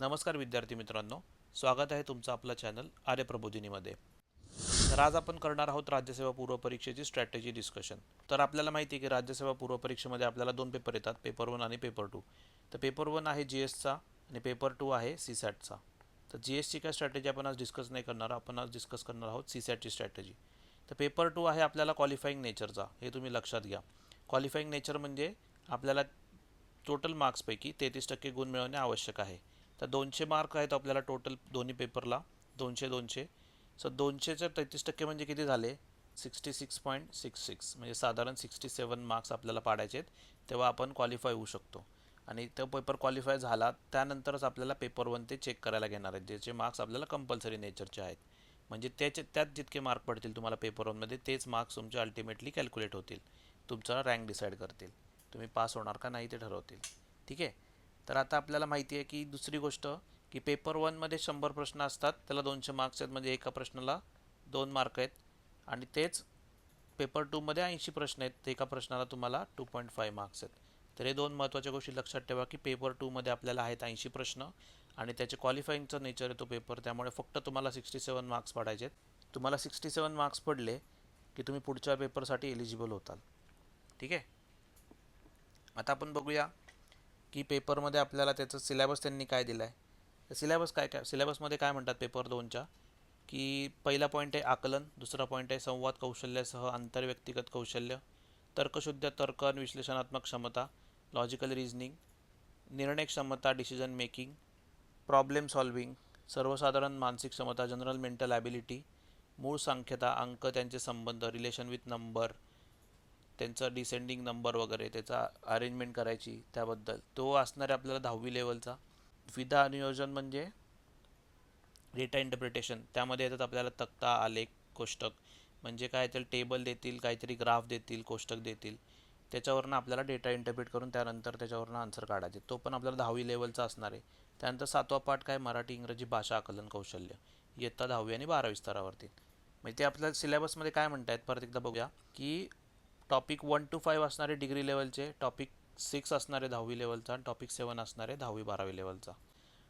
नमस्कार विद्यार्थी मित्रांनो स्वागत आहे तुमचं आपलं चॅनल आर्य प्रबोधिनीमध्ये. तर आज आपण करणार आहोत राज्यसेवा पूर्व परीक्षेची स्ट्रॅटेजी डिस्कशन तर आपल्याला माहिती आहे की राज्यसेवा पूर्व परीक्षेमध्ये आपल्याला दोन पेपर येतात पेपर वन आणि पेपर टू तर पेपर वन आहे जी एसचा आणि पेपर टू आहे सी सॅटचा तर जी एसची काय स्ट्रॅटेजी आपण आज डिस्कस नाही करणार आपण आज डिस्कस करणार आहोत सी सॅटची स्ट्रॅटेजी तर पेपर टू आहे आपल्याला क्वालिफाईंग नेचरचा हे तुम्ही लक्षात घ्या. क्वालिफाईंग नेचर म्हणजे आपल्याला टोटल मार्क्सपैकी तेहतीस टक्के गुण मिळवणे आवश्यक आहे. तर दोनशे मार्क आहेत आपल्याला टोटल दोन्ही पेपरला दोनशे दोनशे. सो दोनशेचे तेहतीस टक्के म्हणजे किती झाले? Sixty six point six six म्हणजे साधारण सिक्स्टी सेवन मार्क्स आपल्याला पाडायचे आहेत. तेव्हा आपण क्वालिफाय होऊ शकतो. आणि तो पेपर क्वालिफाय झाला त्यानंतरच आपल्याला पेपर वन ते चेक करायला घेणार आहेत ज्याचे मार्क्स आपल्याला कंपल्सरी नेचरचे आहेत. म्हणजे त्याचे त्यात जितके मार्क पडतील तुम्हाला पेपर वनमध्ये तेच मार्क्स तुमचे अल्टिमेटली कॅल्क्युलेट होतील. तुमचा रँक डिसाईड करतील. तुम्ही पास होणार का नाही ते ठरवतील. ठीक आहे? तर आता आपल्याला माहिती आहे की दुसरी गोष्ट की पेपर वनमध्ये शंभर प्रश्न असतात त्याला दोनशे मार्क्स आहेत म्हणजे एका प्रश्नाला दोन मार्क आहेत. आणि तेच पेपर टूमध्ये ऐंशी प्रश्न आहेत एका प्रश्नाला तुम्हाला टू पॉईंट फाय मार्क्स आहेत. तर हे दोन महत्त्वाच्या गोष्टी लक्षात ठेवा की पेपर टूमध्ये आपल्याला आहेत ऐंशी प्रश्न आणि त्याचे क्वालिफाईंगचं नेचर आहे तो पेपर त्यामुळे फक्त तुम्हाला सिक्स्टी सेवन मार्क्स पडायचे आहेत. तुम्हाला सिक्स्टी सेवन मार्क्स पडले की तुम्ही पुढच्या पेपरसाठी एलिजिबल होताल. ठीक आहे? आता आपण बघूया की पेपरमध्ये आपल्याला त्याचं सिलॅबस त्यांनी काय दिलं आहे तर काय काय? सिलॅबसमध्ये काय म्हणतात पेपर दोनच्या? की पहिला पॉईंट आहे आकलन दुसरा पॉईंट आहे संवाद कौशल्यासह आंतरव्यक्तिगत कौशल्य तर्कशुद्ध तर्क आणि विश्लेषणात्मक क्षमता लॉजिकल रिझनिंग निर्णय क्षमता डिसिजन मेकिंग प्रॉब्लेम सॉल्विंग सर्वसाधारण मानसिक क्षमता जनरल मेंटल ॲबिलिटी मूळ सांख्यता अंक त्यांचे संबंध रिलेशन विथ नंबर त्यांचा डिसेंडिंग नंबर वगैरे त्याचा अरेंजमेंट करायची त्याबद्दल. तो असणार आहे आपल्याला दहावी लेवलचा विधा नियोजन म्हणजे डेटा इंटरप्रिटेशन त्यामध्ये येतात आपल्याला तक्ता आलेख कोष्टक म्हणजे काय तर टेबल देतील काहीतरी ग्राफ देतील कोष्टक देतील. त्याच्यावरनं आपल्याला डेटा इंटरप्रिट करून त्यानंतर त्याच्यावरनं आन्सर काढायचे. तो पण आपल्याला दहावी लेवलचा असणार आहे. त्यानंतर सातवा पाठ काय? मराठी इंग्रजी भाषा आकलन कौशल्य. इयत्ता दहावी आणि बारावी स्तरावरती. म्हणजे ते आपल्या सिलेबसमध्ये काय म्हणतायत? परत एकदा बघूया. की टॉपिक वन टू फाईव्ह असणारे डिग्री लेवलचे टॉपिक सिक्स असणारे दहावी लेवलचा आणि टॉपिक सेवन असणारे दहावी बारावी लेवलचा.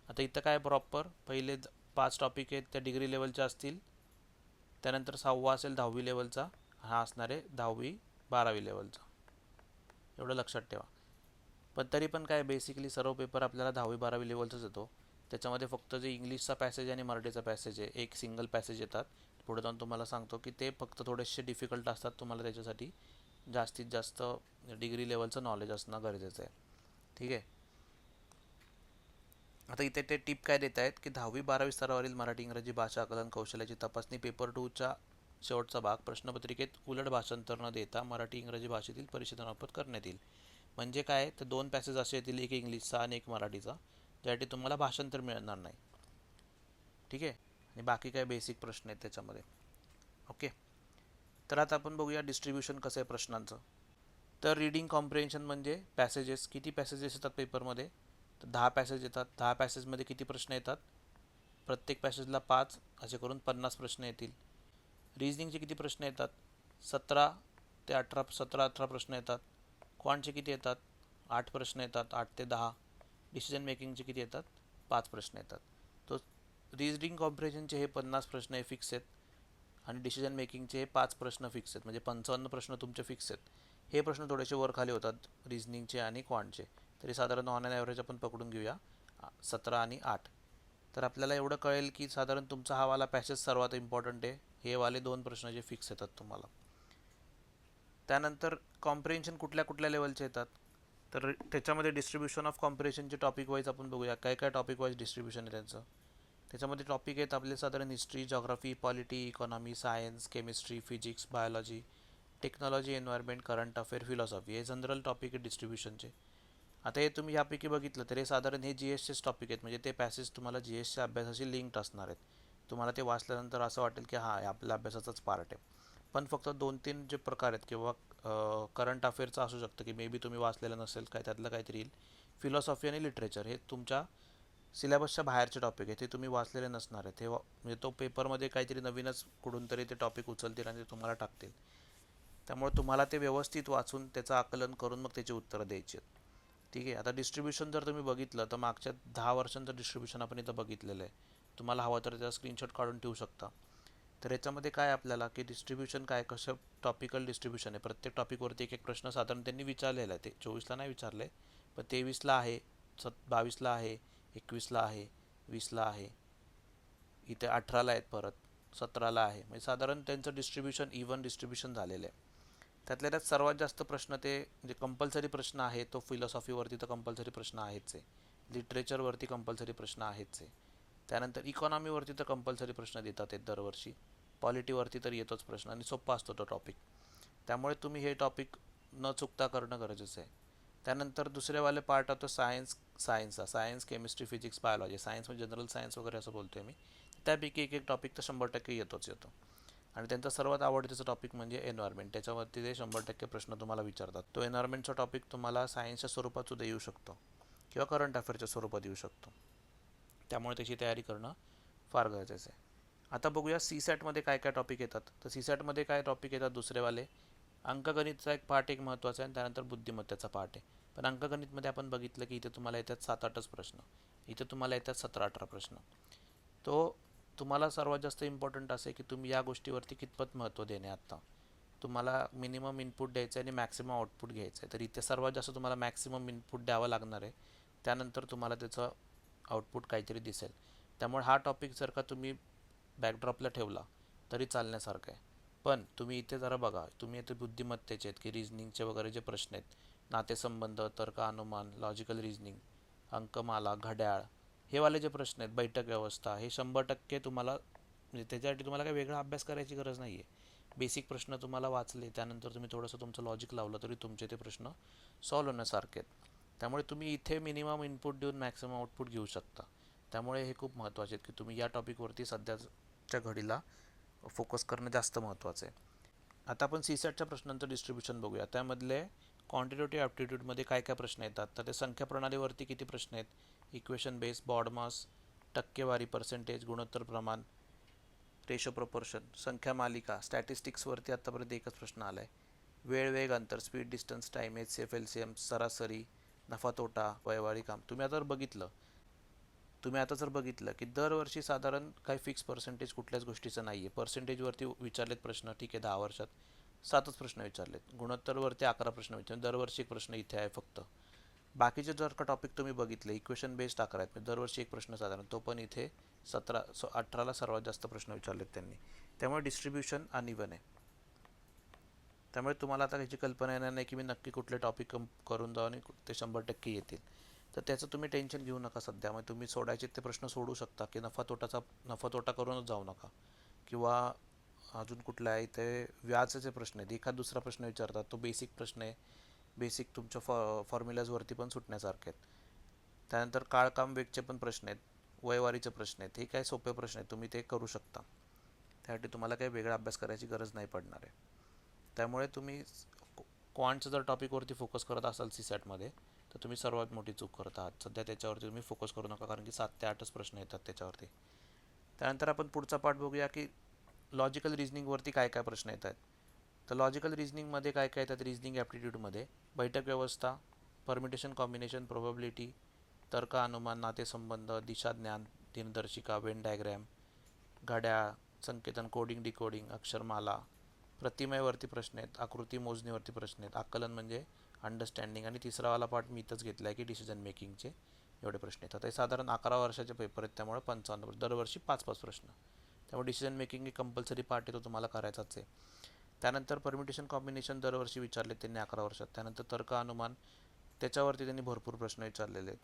आता इथं काय प्रॉपर पहिले पाच टॉपिक आहेत त्या डिग्री लेवलच्या असतील. त्यानंतर सहावा असेल दहावी लेवलचा हा असणारे दहावी बारावी लेवलचा. एवढं लक्षात ठेवा. पण तरी पण काय बेसिकली सर्व पेपर आपल्याला दहावी बारावी लेवलचाच येतो. त्याच्यामध्ये फक्त जे इंग्लिशचा पॅसेज आणि मराठीचा पॅसेज आहे एक सिंगल पॅसेज येतात. पुढे जाऊन तुम्हाला सांगतो की ते फक्त थोडेसे डिफिकल्ट असतात तुम्हाला त्याच्यासाठी. जास्तीत जास्त डिग्री लेवलचं नॉलेज असणं गरजेचं आहे. ठीक आहे? आता इथे ते टिप काय देत आहेत की दहावी बारावी स्तरावरील मराठी इंग्रजी भाषा आकलन कौशल्याची तपासणी पेपर टूच्या शेवटचा भाग प्रश्नपत्रिकेत उलट भाषांतर न देता मराठी इंग्रजी भाषेतील परिषदामार्फत करण्यात येईल. म्हणजे काय? तर दोन पॅसेज असे येतील एक इंग्लिशचा आणि एक मराठीचा त्यासाठी तुम्हाला भाषांतर मिळणार नाही. ठीक आहे? आणि बाकी काय बेसिक प्रश्न आहेत त्याच्यामध्ये. ओके तर आता आपण बघूया डिस्ट्रीब्युशन कसं आहे प्रश्नांचं. तर रीडिंग कॉम्प्रिहेन्शन म्हणजे पॅसेजेस किती पॅसेजेस येतात पेपरमध्ये तर दहा पॅसेज येतात. दहा पॅसेजमध्ये किती प्रश्न येतात? प्रत्येक पॅसेजला पाच असे करून पन्नास प्रश्न येतील. रिजनिंगचे किती प्रश्न येतात? सतरा ते अठरा सतरा अठरा प्रश्न येतात. क्वांटचे किती येतात? आठ प्रश्न येतात. आठ ते दहा. डिसिजन मेकिंगचे किती येतात? पाच प्रश्न येतात. तो रिजनिंग कॉम्प्रिहेन्शनचे हे पन्नास प्रश्न हे फिक्स आहेत. आणि डिसिजन मेकिंगचे हे पाच प्रश्न फिक्स आहेत. म्हणजे पंचावन्न प्रश्न तुमचे फिक्स आहेत. हे प्रश्न थोडेसे वर खाली होतात रिजनिंगचे आणि क्वांटचे तरी साधारण ऑन अँड ॲव्हरेज आपण पकडून घेऊया. सतरा आणि आठ. तर आपल्याला एवढं कळेल की साधारण तुमचा हा वाला पॅसेज सर्वात इम्पॉर्टंट आहे. हे वाले दोन प्रश्न जे फिक्स येतात तुम्हाला. त्यानंतर कॉम्प्रिहेन्शन कुठल्या कुठल्या लेवलचे येतात? तर त्याच्यामध्ये डिस्ट्रीब्युशन ऑफ कॉम्प्रिहेन्शनचे टॉपिक वाईज आपण बघूया. काय काय टॉपिक वाईज डिस्ट्रीब्युशन आहे त्यांचं? त्याच्यामध्ये टॉपिक आहेत आपले साधारण history geography polity economy science chemistry physics biology technology environment current affair philosophy हे जनरल टॉपिक आहे डिस्ट्रीब्युशनचे आता हे तुम्ही ह्यापैकी बघितलं तर हे साधारण हे जी एसचेच टॉपिक आहेत. म्हणजे ते पॅसेज तुम्हाला जी एसच्या अभ्यासाशी लिंक्ड असणार आहेत. तुम्हाला ते वाचल्यानंतर असं वाटेल की हां हे आपल्या अभ्यासाचाच पार्ट आहे. पण फक्त दोन तीन जे प्रकार आहेत किंवा करंट अफेअरचं असू शकतं की मे बी तुम्ही वाचलेलं नसेल काय त्यातलं काहीतरी येईल. फिलॉसॉफी आणि लिटरेचर हे तुमच्या सिलेबसच्या बाहेरचे टॉपिक आहे ते तुम्ही वाचलेले नसणार आहे. ते म्हणजे तो पेपरमध्ये काहीतरी नवीनच कुठून तरी ते टॉपिक उचलतील आणि ते तुम्हाला टाकतील. त्यामुळे तुम्हाला ते व्यवस्थित वाचून त्याचं आकलन करून मग त्याची उत्तरं द्यायची आहेत. ठीक आहे आता डिस्ट्रीब्युशन जर तुम्ही बघितलं तर मागच्या दहा वर्षांचं डिस्ट्रीब्युशन आपण इथं बघितलेलं आहे. तुम्हाला हवं तर त्याचा स्क्रीनशॉट काढून ठेवू शकता. तर याच्यामध्ये काय आपल्याला की डिस्ट्रीब्युशन काय कसं टॉपिकल डिस्ट्रीब्युशन आहे? प्रत्येक टॉपिकवरती एक एक प्रश्न साधारण त्यांनी विचारलेला आहे. ते चोवीसला नाही विचारले पण तेवीसला आहे सत बावीसला आहे एकवीसला आहे वीसला आहे. इथे अठराला आहेत परत सतराला आहे. म्हणजे साधारण त्यांचं डिस्ट्रीब्युशन इव्हन डिस्ट्रीब्युशन झालेलं आहे. त्यातल्या त्यात सर्वात जास्त प्रश्न ते म्हणजे जे कंपल्सरी प्रश्न आहे तो फिलॉसॉफीवरती तर कंपल्सरी प्रश्न आहेच आहे. लिटरेचरवरती कंपल्सरी प्रश्न आहेच आहे. त्यानंतर इकॉनॉमीवरती तर कंपल्सरी प्रश्न देतात आहेत दरवर्षी. पॉलिटीवरती तर येतोच प्रश्न आणि सोपा असतो तो टॉपिक त्यामुळे तुम्ही हे टॉपिक न चुकता करणं गरजेचं आहे. त्यानंतर दुसरेवाले पार्ट ऑफ द सायन्स सायन्सचा science chemistry physics biology science म्हणजे जनरल सायन्स वगैरे असं बोलतोय मी. त्यापैकी एक एक टॉपिक तर शंभर टक्के येतोच येतो. आणि त्यांचा सर्वात आवडतीचा टॉपिक म्हणजे एन्व्हायरमेंट त्याच्यावरती ते शंभर टक्के प्रश्न तुम्हाला विचारतात. तो एन्व्हायरमेंटचा टॉपिक तुम्हाला सायन्सच्या स्वरूपात सुद्धा येऊ शकतो. किंवा करंट अफेअरच्या स्वरूपात येऊ शकतो. त्यामुळे त्याची तयारी करणं फार गरजेचं आहे. आता बघूया सी सॅटमध्ये काय काय टॉपिक येतात. तर सी सॅटमध्ये काय टॉपिक येतात? दुसरेवाले. अंकगणितचा एक पार्ट एक महत्त्वाचा आहे आणि त्यानंतर बुद्धिमत्तेचा पार्ट आहे. पण अंकगणितमध्ये आपण बघितलं की इथे तुम्हाला येतात सात आठच प्रश्न. इथे तुम्हाला येतात सतरा अठरा प्रश्न. तो तुम्हाला सर्वात जास्त इम्पॉर्टंट असे की तुम्ही या गोष्टीवरती कितपत महत्त्व देणे आत्ता तुम्हाला मिनिमम इनपुट द्यायचं आहे आणि मॅक्सिमम आउटपुट घ्यायचं आहे तर इथे सर्वात जास्त तुम्हाला मॅक्सिमम इनपुट द्यावं लागणार आहे. त्यानंतर तुम्हाला त्याचं आउटपुट काहीतरी दिसेल. त्यामुळे हा टॉपिक जर का तुम्ही बॅकड्रॉपला ठेवला तरी चालण्यासारखं आहे. पण तुम्ही इथे जरा बघा. तुम्ही इथे बुद्धिमत्तेचे आहेत की रिजनिंगचे वगैरे जे प्रश्न आहेत नातेसंबंध तर्क अनुमान लॉजिकल रिजनिंग अंकमाला घड्याळ हे वाले जे प्रश्न आहेत बैठक व्यवस्था हे शंभर टक्के तुम्हाला म्हणजे त्याच्यासाठी तुम्हाला काही वेगळा अभ्यास करायची गरज नाही आहे बेसिक प्रश्न तुम्हाला वाचले त्यानंतर तुम्ही थोडंसं तुमचं लॉजिक लावलं तरी तुमचे ते प्रश्न सॉल्व्ह होण्यासारखे आहेत. त्यामुळे तुम्ही इथे मिनिमम इनपुट देऊन मॅक्सिमम आउटपुट घेऊ शकता. त्यामुळे हे खूप महत्त्वाचे आहेत की तुम्ही या टॉपिकवरती सध्याच्या घडीला फोकस करणं जास्त महत्त्वाचं आहे. आता आपण सी सॅटच्या प्रश्नांचं डिस्ट्रीब्युशन बघूया. त्यामधले क्वांटिटेटिव्ह ॲप्टिट्यूडमध्ये काय काय प्रश्न येतात? तर ते संख्या प्रणालीवरती किती प्रश्न आहेत? इक्वेशन बेस बॉडमास टक्केवारी पर्सेंटेज गुणोत्तर प्रमाण रेशो प्रपोर्शन संख्या मालिका स्टॅटिस्टिक्सवरती आत्तापर्यंत एकच प्रश्न आला आहे वेळ वेग अंतर speed distance time H F L C M सरासरी नफा तोटा वैवाहिक काम. तुम्ही आता जर बघितलं तुम्ही आता जर बघितलं की दरवर्षी साधारण काही फिक्स पर्सेंटेज कुठल्याच गोष्टीचं नाही आहे पर्सेंटेजवरती विचारलेत प्रश्न ठीक आहे दहा वर्षात. सातच प्रश्न विचारलेत. गुणोत्तरवरती अकरा प्रश्न विचारले दरवर्षी एक प्रश्न इथे आहे फक्त. बाकीचे जर का टॉपिक तुम्ही बघितले इक्वेशन बेस्ड अकरा आहेत म्हणजे दरवर्षी एक प्रश्न साधारण तो पण इथे सतरा सो अठराला सर्वात जास्त प्रश्न विचारलेत त्यांनी. त्यामुळे डिस्ट्रीब्युशन अनइवन आहे. त्यामुळे तुम्हाला आता ह्याची कल्पना येणार नाही की मी नक्की कुठले टॉपिक करून जाऊ आणि ते शंभर टक्के येतील. तर त्याचं तुम्ही टेन्शन घेऊ नका सध्या. मग तुम्ही सोडायचे ते प्रश्न सोडू शकता की नफा तोटाचा नफा तोटा करूनच जाऊ नका. किंवा अजून कुठला आहे? ते व्याजाचे प्रश्न आहेत. एखाद दुसरा प्रश्न विचारतात. तो बेसिक प्रश्न आहे. बेसिक तुमच्या फॉ फॉर्म्युलाजवरती पण सुटण्यासारखे आहेत. त्यानंतर काळकाम वेगचे पण प्रश्न आहेत. वयवारीचे प्रश्न आहेत. हे काय सोपे प्रश्न आहेत. तुम्ही ते करू शकता. त्यासाठी तुम्हाला काही वेगळा अभ्यास करायची गरज नाही पडणार आहे. त्यामुळे तुम्ही क्वांटचं जर टॉपिकवरती फोकस करत असाल सी सॅटमध्ये तर तुम्ही सर्वात मोठी चूक करत आहात. सध्या त्याच्यावरती तुम्ही फोकस करू नका कारण की सात ते आठच प्रश्न येतात त्याच्यावरती. त्यानंतर आपण पुढचा पाठ बघूया की लॉजिकल रिजनिंगवरती काय काय प्रश्न येत आहेत तर लॉजिकल रिजनिंगमध्ये काय काय येतात? रिजनिंग ॲप्टिट्यूडमध्ये बैठक व्यवस्था परमिटेशन कॉम्बिनेशन प्रोबॅबिलिटी तर्क अनुमान नातेसंबंध दिशा ज्ञान दिनदर्शिका वेन डायग्रॅम घड्याळ संकेतन कोडिंग डिकोडिंग अक्षरमाला प्रतिमेवरती प्रश्न आहेत आकृती मोजणीवरती प्रश्न आहेत. आकलन म्हणजे अंडरस्टँडिंग आणि तिसरावाला पार्ट मी इथंच घेतला आहे की डिसिजन मेकिंगचे एवढे प्रश्न येतात हे साधारण अकरा वर्षाचे पेपर आहेत त्यामुळे पंचावन्न दरवर्षी पाच पाच प्रश्न. त्यामुळे डिसिजन मेकिंग हे कंपल्सरी पार्ट आहे तो तुम्हाला करायचाच आहे. त्यानंतर परमिटेशन कॉम्बिनेशन दरवर्षी विचारले त्यांनी अकरा वर्षात. त्यानंतर तर्क अनुमान त्याच्यावरती त्यांनी भरपूर प्रश्न विचारलेले आहेत.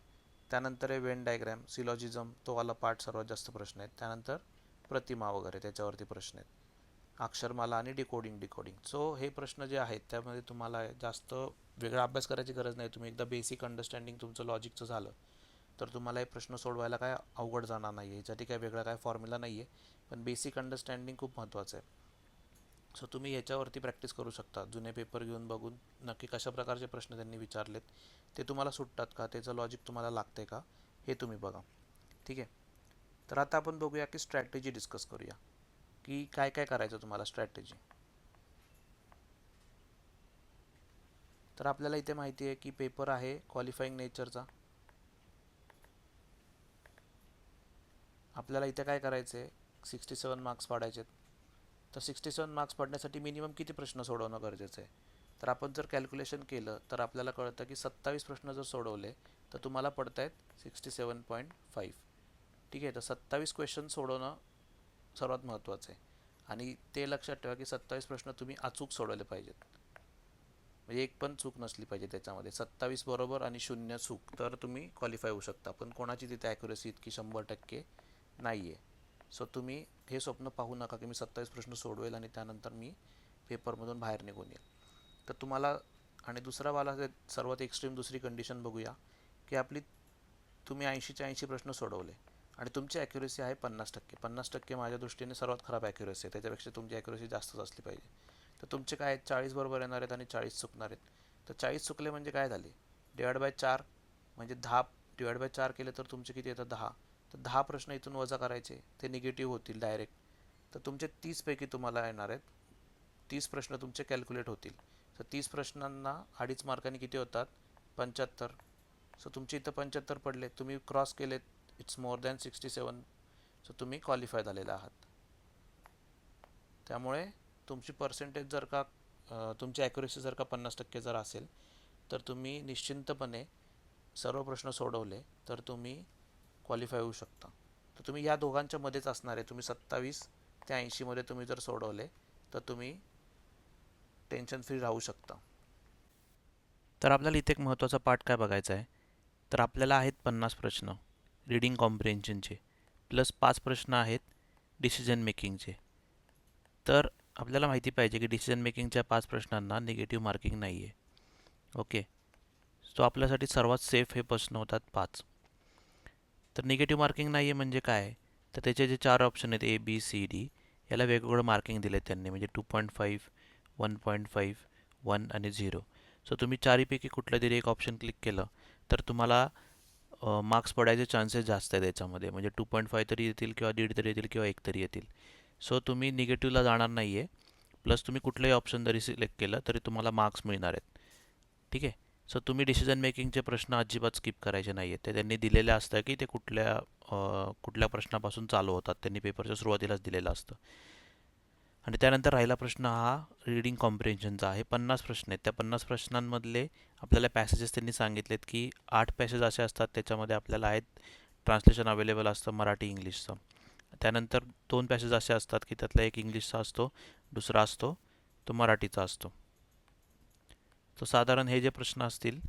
त्यानंतर आहे वेन डायग्रॅम सिलॉजिझम तो वाला पार्ट सर्वात जास्त प्रश्न आहेत. त्यानंतर प्रतिमा वगैरे त्याच्यावरती प्रश्न आहेत. अक्षरमाला आणि डिकोडिंग डिकोडिंग सो हे प्रश्न जे आहेत त्यामध्ये तुम्हाला जास्त वेगळा अभ्यास करायची गरज नाही. तुम्ही एकदा बेसिक अंडरस्टँडिंग तुमचं लॉजिकचं झालं तर तुम्हाला हे प्रश्न सोडवायला काय अवघड जाणार नाही आहे ह्याच्यासाठी काय वेगळा काय फॉर्म्युला नाही आहे पण बेसिक अंडरस्टँडिंग खूप महत्त्वाचं आहे. सो तुम्ही याच्यावरती प्रॅक्टिस करू शकता. जुने पेपर घेऊन बघून नक्की कशा प्रकारचे प्रश्न त्यांनी विचारलेत ते तुम्हाला सुटतात का त्याचं लॉजिक तुम्हाला लागते का हे तुम्ही बघा. ठीक आहे? तर आता आपण बघूया की स्ट्रॅटेजी डिस्कस करूया. की काय काय करायचं तुम्हाला स्ट्रॅटेजी तर आपल्याला इथे माहिती आहे की पेपर आहे क्वालिफाईंग नेचरचा आपल्याला इथे काय करायचं आहे सिक्स्टी सेवन मार्क्स पाडायचे तर सिक्स्टी सेवन मार्क्स पाडण्यासाठी मिनिमम किती प्रश्न सोडवणं गरजेचं आहे? तर आपण जर कॅल्क्युलेशन केलं तर आपल्याला कळतं की सत्तावीस प्रश्न जर सोडवले तर तुम्हाला पडत आहेत सिक्स्टी सेवन पॉईंट फाईव्ह ठीक आहे तर सत्तावीस क्वेश्चन सोडवणं सर्वात महत्त्वाचं आहे. आणि ते लक्षात ठेवा की सत्तावीस प्रश्न तुम्ही अचूक सोडवले पाहिजेत. म्हणजे एक पण चूक नसली पाहिजे त्याच्यामध्ये. सत्तावीस बरोबर आणि शून्य चूक तर तुम्ही क्वालिफाय होऊ शकता. पण कोणाची तिथे ॲक्युरेसी इतकी शंभर टक्के नाही आहे सो तुम्ही हे स्वप्न पाहू नका की मी सत्तावीस प्रश्न सोडवेल आणि त्यानंतर मी पेपरमधून बाहेर निघून येईल. तर तुम्हाला आणि दुसरा वाला सर्वात एक्स्ट्रीम दुसरी कंडिशन बघूया की आपली तुम्ही ऐंशीचे ऐंशी प्रश्न सोडवले आणि तुमची ॲक्युरेसी आहे पन्नास टक्के. पन्नास टक्के माझ्या दृष्टीने सर्वात खराब ॲक्युरेसी आहे. त्याच्यापेक्षा तुमची ॲक्युरेसी जास्तच असली पाहिजे. तर तुमचे काय आहेत? चाळीस बरोबर येणार आहेत आणि चाळीस चुकणार आहेत. तर चाळीस चुकले म्हणजे काय झाले? डिवाइड बाय चार म्हणजे दहा डिवाइड बाय चार केले तर तुमचे किती येतात? दहा. तर दहा प्रश्न इथून वजा करायचे ते निगेटिव्ह होतील डायरेक्ट तर तुमचे तीसपैकी तुम्हाला येणार आहेत. तीस प्रश्न तुमचे कॅल्क्युलेट होतील. तर तीस प्रश्नांना अडीच मार्कांनी किती होतात? पंच्याहत्तर. सो तुमचे इथं पंच्याहत्तर पडले. तुम्ही क्रॉस केलेत. It's more than sixty seven so तुम्ही क्वालिफाय झालेला आहात. त्यामुळे तुमची पर्सेंटेज जर का तुमची ॲक्युरेसी जर का पन्नास टक्के जर असेल तर तुम्ही निश्चिंतपणे सर्व प्रश्न सोडवले तर तुम्ही क्वालिफाय होऊ शकता. तर तुम्ही या दोघांच्या मध्येच असणार आहे. तुम्ही सत्तावीस ते ऐंशीमध्ये तुम्ही जर सोडवले तर तुम्ही टेन्शन फ्री राहू शकता. तर आपल्याला इथे एक महत्त्वाचा पाठ काय बघायचा आहे? तर आपल्याला आहेत पन्नास प्रश्न रीडिंग कॉम्प्रिहेन्शनचे प्लस पाच प्रश्न आहेत डिसिजन मेकिंगचे तर आपल्याला माहिती पाहिजे की डिसिजन मेकिंगच्या पाच प्रश्नांना निगेटिव्ह मार्किंग नाही आहे ओके सो आपल्यासाठी सर्वात सेफ हे प्रश्न होतात पाच. तर निगेटिव्ह मार्किंग नाही आहे म्हणजे काय? तर त्याचे जे चार ऑप्शन आहेत ए बी सी डी याला वेगवेगळं मार्किंग दिलं आहे त्यांनी. म्हणजे two point five one point five one आणि झिरो सो तुम्ही चारीपैकी कुठलं तरी एक ऑप्शन क्लिक केलं तर तुम्हाला मार्क्स पडायचे चान्सेस जास्त आहेत याच्यामध्ये. म्हणजे टू पॉईंट फाय तरी येतील किंवा दीड तरी येतील किंवा एक तरी येतील. सो तुम्ही निगेटिव्हला जाणार नाही आहे प्लस तुम्ही कुठलंही ऑप्शन जरी सिलेक्ट केलं तरी तुम्हाला मार्क्स मिळणार आहेत. ठीक आहे? सो तुम्ही डिसिजन मेकिंगचे प्रश्न अजिबात स्किप करायचे नाही आहेत ते त्यांनी दिलेलं असतं की ते कुठल्या कुठल्या प्रश्नापासून चालू होतात. त्यांनी पेपरच्या सुरुवातीलाच दिलेलं असतं. आणि त्यानंतर राहिला प्रश्न हा रीडिंग कॉम्प्रिहेन्शनचा आहे. पन्नास प्रश्न आहेत. त्या पन्नास प्रश्नांमधले आपल्याला पॅसेजेस त्यांनी सांगितलेत की आठ पॅसेज असे असतात. त्याच्यामध्ये आपल्याला आहेत ट्रान्सलेशन अवेलेबल असतं मराठी इंग्लिशचं. त्यानंतर दोन पॅसेज असे असतात की त्यातला एक इंग्लिशचा असतो दुसरा असतो तो मराठीचा असतो. तर साधारण हे जे प्रश्न असतील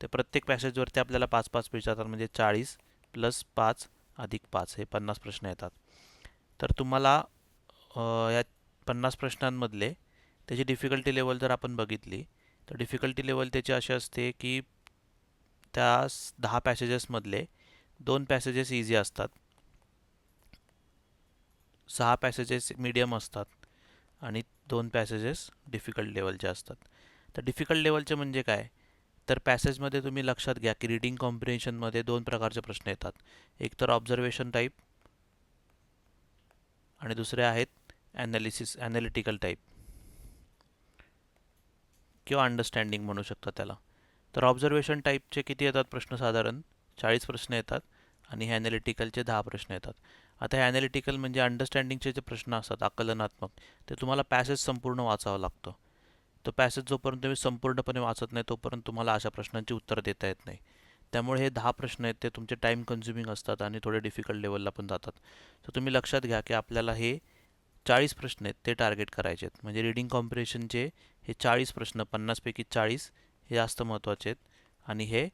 ते प्रत्येक पॅसेजवरती आपल्याला पाच पाच विचारतात. जातात म्हणजे चाळीस प्लस पाच अधिक पाच हे पन्नास प्रश्न येतात. तर तुम्हाला या पन्नास प्रश्नांमधले त्याची डिफिकल्टी लेवल जर आपण बघितली तर डिफिकल्टी लेवल त्याची अशी असते की त्या दहा पॅसेजेसमधले दोन पॅसेजेस इझी असतात. सहा पॅसेजेस मीडियम असतात. आणि दोन पॅसेजेस डिफिकल्ट लेवलचे असतात. तर डिफिकल्ट लेवलचे म्हणजे काय? तर पॅसेजमध्ये तुम्ही लक्षात घ्या की रिडिंग कॉम्प्रिहेन्शनमध्ये दोन प्रकारचे प्रश्न येतात. एक तर ऑब्झर्वेशन टाईप आणि दुसरे आहेत ॲनालिसिस ॲनालिटिकल टाईप किंवा अंडरस्टँडिंग म्हणू शकता त्याला. तर ऑब्झर्वेशन टाईपचे किती येतात प्रश्न साधारण? चाळीस प्रश्न येतात आणि हे ॲनालिटिकलचे दहा प्रश्न येतात. आता हे ॲनालिटिकल म्हणजे अंडरस्टँडिंगचे जे प्रश्न असतात आकलनात्मक ते तुम्हाला पॅसेज संपूर्ण वाचावं लागतं. तो पॅसेज जोपर्यंत तुम्ही संपूर्णपणे वाचत नाही तोपर्यंत तुम्हाला अशा प्रश्नांची उत्तरं देता येत नाही. त्यामुळे हे दहा प्रश्न आहेत ते तुमचे टाईम कन्झ्युमिंग असतात आणि थोडे डिफिकल्ट लेवलला पण जातात. तर तुम्ही लक्षात घ्या की आपल्याला हे चाळीस प्रश्न आहेत ते टार्गेट करायचे आहेत. म्हणजे रिडिंग कॉम्पिटिशनचे हे चाळीस प्रश्न पन्नासपैकी चाळीस हे जास्त महत्त्वाचे आहेत आणि हे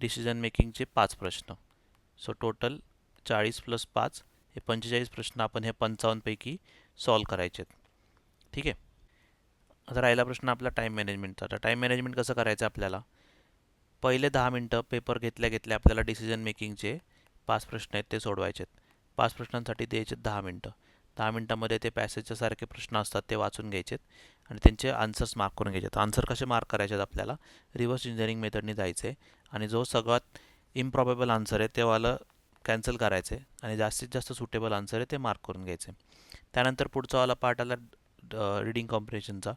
डिसिजन मेकिंगचे पाच प्रश्न. सो टोटल चाळीस प्लस पाच हे पंचेचाळीस प्रश्न आपण हे पंचावन्नपैकी सॉल्व करायचे आहेत. ठीक आहे? आता राहिला प्रश्न आपला टाईम मॅनेजमेंटचा तर टाईम मॅनेजमेंट कसं करायचं आपल्याला? पहिले दहा मिनटं पेपर घेतल्या घेतल्या आपल्याला डिसिजन मेकिंगचे पाच प्रश्न आहेत ते सोडवायचे आहेत पाच प्रश्नांसाठी द्यायचे दहा मिनटं. दहा मिनटामध्ये ते पॅसेजच्यासारखे प्रश्न असतात ते वाचून घ्यायचेत आणि त्यांचे आन्सर्स मार्क करून घ्यायचे आन्सर कसे मार्क करायचे आहेत आपल्याला रिव्हर्स इंजिनिअरिंग मेथडने जायचे आणि जो सगळ्यात इम्प्रॉबेबल आन्सर आहे ते वालं कॅन्सल करायचे आणि जास्तीत जास्त सुटेबल आन्सर आहे ते मार्क करून घ्यायचे. त्यानंतर पुढचा वाला पार्ट आला रिडिंग कॉम्प्रिहेन्शनचा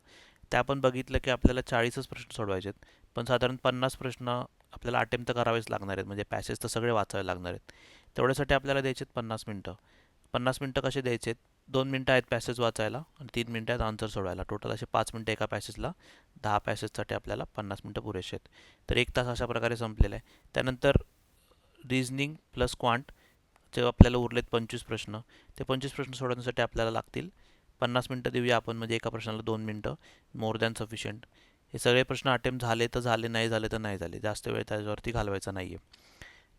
त्या आपण बघितलं की आपल्याला चाळीसच प्रश्न सोडवायचे आहेत पण साधारण पन्नास प्रश्न आपल्याला अटेम्प्ट तर करावेच लागणार आहेत. म्हणजे पॅसेज तर सगळे वाचावे लागणार आहेत. तेवढ्यासाठी आपल्याला द्यायचे आहेत पन्नास मिनटं. पन्नास मिनटं कसे द्यायचे आहेत दोन मिनटं आहेत पॅसेज वाचायला आणि तीन मिनटं आहेत आन्सर सोडवायला. टोटल असे पाच मिनटं एका पॅसेजला दहा पॅसेजसाठी आपल्याला पन्नास मिनटं पुरेसे आहेत. तर एक तास अशा प्रकारे संपलेला आहे. त्यानंतर रिझनिंग प्लस क्वांट जे आपल्याला उरलेत पंचवीस प्रश्न ते पंचवीस प्रश्न सोडवण्यासाठी आपल्याला लागतील. पन्नास मिनटं देऊया आपण म्हणजे एका प्रश्नाला दोन मिनटं मोर दॅन सफिशियंट हे सगळे प्रश्न अटेम्प्ट झाले तर झाले नाही झाले तर नाही झाले. जास्त वेळ त्याच्यावरती घालवायचा नाही आहे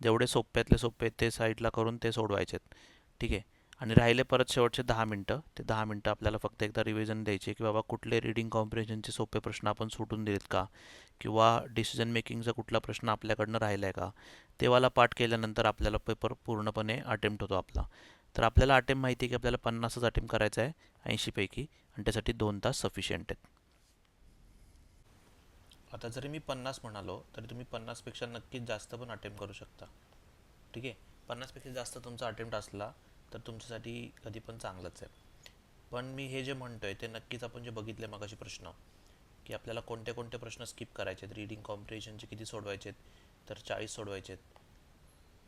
जेवढे सोप्यातले सोपे आहेत ते साईडला करून ते सोडवायचे आहेत ठीक आहे? आणि राहिले परत शेवटचे दहा मिनटं. ते दहा मिनटं आपल्याला फक्त एकदा रिव्हिजन द्यायचे की बाबा कुठले रिडिंग कॉम्प्रिहेशनचे सोपे प्रश्न आपण सुटून दिलेत का? किंवा डिसिजन मेकिंगचा कुठला प्रश्न आपल्याकडनं राहिला आहे का? तेवाला पाठ केल्यानंतर आपल्याला पेपर पूर्णपणे अटेम्प्ट होतो आपला. तर आपल्याला अटेम्प माहिती आहे की आपल्याला पन्नासच अटेम्प करायचा आहे ऐंशीपैकी. आणि त्यासाठी दोन तास सफिशियंट आहेत. आता जरी मी पन्नास म्हणालो तरी तुम्ही पन्नासपेक्षा नक्कीच जास्त पण अटेम्प्ट करू शकता. ठीक आहे? पन्नासपेक्षा जास्त तुमचा अटेम्प्ट असला तर तुमच्यासाठी कधी पण चांगलंच आहे. पण मी हे जे म्हणतोय ते नक्कीच आपण जे बघितले मगाशी प्रश्न की आपल्याला कोणते कोणते प्रश्न स्किप करायचे आहेत? रीडिंग कॉम्पिटिशनचे किती सोडवायचे आहेत? तर चाळीस सोडवायचे आहेत.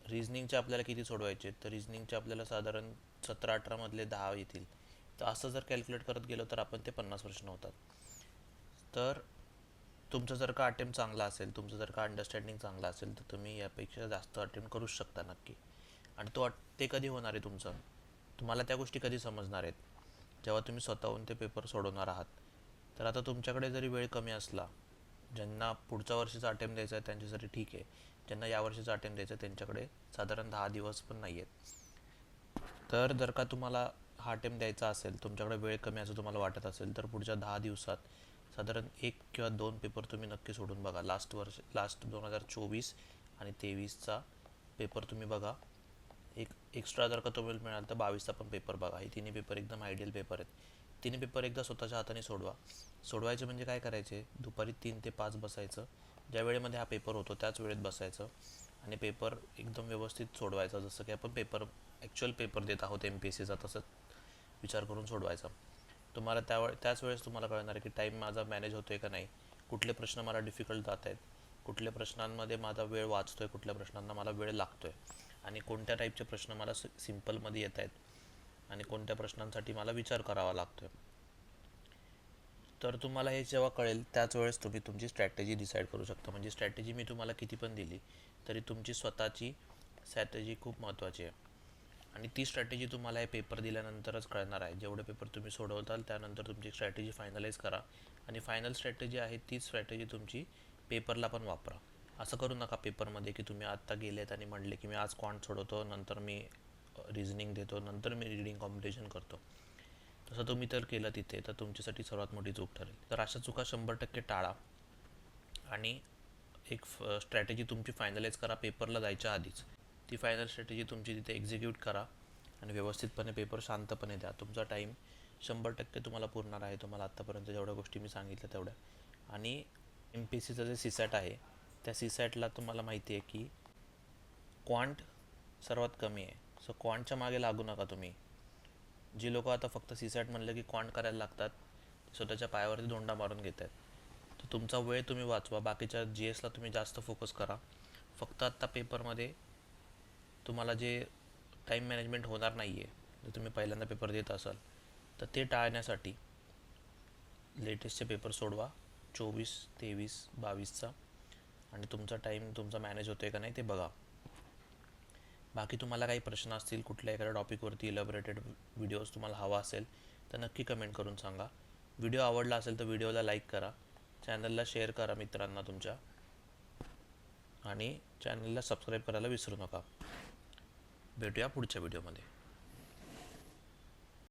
रिझनिंगचे आपल्याला किती सोडवायचे आहेत? तर रिझनिंगचे आपल्याला साधारण सतरा अठरामधले दहा येतील. तर असं जर कॅल्क्युलेट करत गेलो तर आपण ते पन्नास प्रश्न होतात. तर तुमचं जर का अटेम्प्ट चांगला असेल तुमचं जर का अंडरस्टँडिंग चांगला असेल तर तुम्ही यापेक्षा जास्त अटेम्प्ट करूच शकता नक्की. आणि तो ते कधी होणार आहे तुमचं? तुम्हाला त्या गोष्टी कधी समजणार आहेत? जेव्हा तुम्ही स्वतःहून ते पेपर सोडवणार आहात. तर आता तुमच्याकडे जरी वेळ कमी असला ज्यांना पुढच्या वर्षीचा अटेम्प्ट द्यायचा आहे त्यांच्यासाठी ठीक आहे. ज्यांना या वर्षीचा अटेम्प्ट द्यायचा. त्यांच्याकडे साधारण दहा दिवस पण नाही आहेत तर जर का तुम्हाला हा अटेम्प्ट द्यायचा असेल तुमच्याकडे वेळ कमी असं तुम्हाला वाटत असेल तर पुढच्या दहा दिवसात साधारण एक किंवा दोन पेपर तुम्ही नक्की सोडून बघा. लास्ट वर्ष लास्ट दोन हजार चोवीस आणि तेवीसचा पेपर तुम्ही बघा. एक एक्स्ट्रा जर का तुम्ही मिळाल तर बावीसचा पण पेपर बघा. हे तिन्ही पेपर एकदम आयडियल पेपर आहेत. तिन्ही पेपर एकदा स्वतःच्या हाताने सोडवा. सोडवायचे म्हणजे काय करायचे? दुपारी तीन ते पाच बसायचं. ज्या वेळेमध्ये हा पेपर होतो त्याच वेळेत बसायचं आणि पेपर एकदम व्यवस्थित सोडवायचा. जसं की आपण पेपर ॲक्च्युअल पेपर देत आहोत एम पी एस सीचा तसंच विचार करून सोडवायचा. तुम्हाला त्या त्याच वेळेस तुम्हाला कळणार की टाईम माझा मॅनेज होतोय का नाही. कुठले प्रश्न मला डिफिकल्ट जात आहेत. कुठल्या प्रश्नांमध्ये माझा वेळ वाचतोय कुठल्या प्रश्नांना मला वेळ लागतोय. आणि कोणत्या टाईपचे प्रश्न मला सिम्पलमध्ये येत आहेत. आणि कोणत्या प्रश्नांसाठी मला विचार करावा लागतोय. तर तुम्हाला हे जेव्हा कळेल त्याच वेळेस तुम्ही तुमची स्ट्रॅटेजी डिसाईड करू शकता. म्हणजे स्ट्रॅटेजी मी तुम्हाला किती पण दिली तरी तुमची स्वतःची स्ट्रॅटेजी खूप महत्त्वाची आहे. आणि ती स्ट्रॅटेजी तुम्हाला हे पेपर दिल्यानंतरच कळणार आहे. जेवढे पेपर तुम्ही सोडवताल त्यानंतर तुमची स्ट्रॅटेजी फायनलाइज करा. आणि फायनल स्ट्रॅटेजी आहे तीच स्ट्रॅटेजी तुमची पेपरला पण वापरा. असं करू नका पेपरमध्ये की तुम्ही आत्ता गेलेत आणि म्हणले की मी आज क्वांट सोडवतो नंतर मी रिझनिंग देतो नंतर मी रीडिंग कॉम्पिटिशन करतो. तसं तुम्ही तर केलं तिथे तर तुमच्यासाठी सर्वात मोठी चूक ठरेल. तर अशा चुका शंभर टक्के टाळा. आणि एक स्ट्रॅटेजी तुमची फायनलाइज करा पेपरला जायच्या आधीच. ती फायनल स्ट्रॅटेजी तुमची तिथे एक्झिक्यूट करा आणि व्यवस्थितपणे पेपर शांतपणे द्या. तुमचा टाईम शंभर टक्के तुम्हाला पुरणार आहे. तुम्हाला आत्तापर्यंत जेवढ्या गोष्टी मी सांगितल्या तेवढ्या. आणि एम पी एस सीचं जे सीसॅट आहे त्या सीसॅटला तुम्हाला माहिती आहे की क्वांट सर्वात कमी आहे. सो क्वांटच्या मागे लागू नका तुम्ही. जी लोक आता फक्त सी सॅट म्हणलं की क्वांट करायला लागतात स्वतःच्या पायावरती धोंडा मारून घेत आहेत. तर तुमचा वेळ तुम्ही वाचवा बाकीच्या जी एसला तुम्ही जास्त फोकस करा. फक्त आत्ता पेपरमध्ये तुम्हाला जे टाईम मॅनेजमेंट होणार नाही आहे जर तुम्ही पहिल्यांदा पेपर देत असाल तर ते टाळण्यासाठी लेटेस्टचे पेपर सोडवा चोवीस तेवीस बावीसचा. आणि तुमचा टाईम तुमचा मॅनेज होतो आहे का नाही ते बघा. बाकी तुम्हाला काही प्रश्न असतील कुठल्या एखाद्या टॉपिकवरती इलॅबोरेटेड व्हिडिओज तुम्हाला हवा असेल तर नक्की कमेंट करून सांगा. व्हिडिओ आवडला असेल तर व्हिडिओला लाईक करा. चॅनलला शेअर करा मित्रांना तुमच्या. आणि चॅनलला सबस्क्राईब करायला विसरू नका. भेटूया पुढच्या व्हिडिओमध्ये